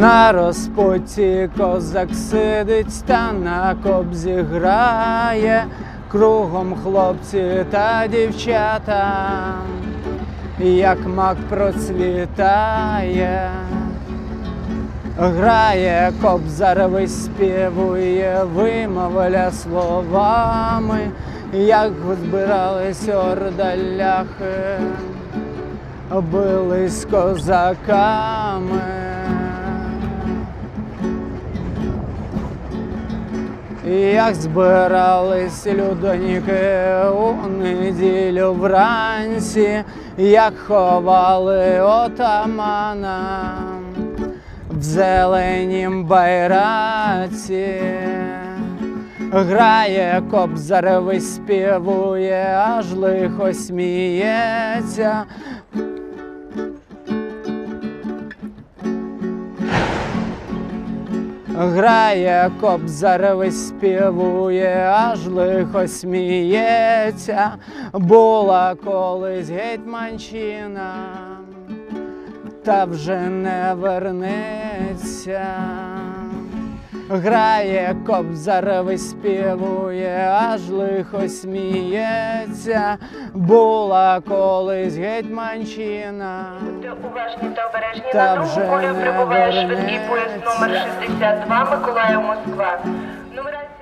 На розпуті козак сидить та на кобзі грає, кругом хлопці та дівчата, як мак процвітає. Грає кобзар, виспівує, вимовля словами, як збирались ордаляхи, били з козаками. Як збирались людоніки у неділю вранці, як ховали отамана в зеленім байраці. Грає кобзар, виспівує, аж лихо сміється. Грає кобзар, виспівує, аж лихо сміється, була колись гетьманщина, та вже не вернеться. Грає кобзар, виспівує, аж лихо сміється, була колись гетьманщина. Будьте уважні та обережні Та на колію не прибуває швидкий поїзд номер 62 Миколаїв Москва. Нумерація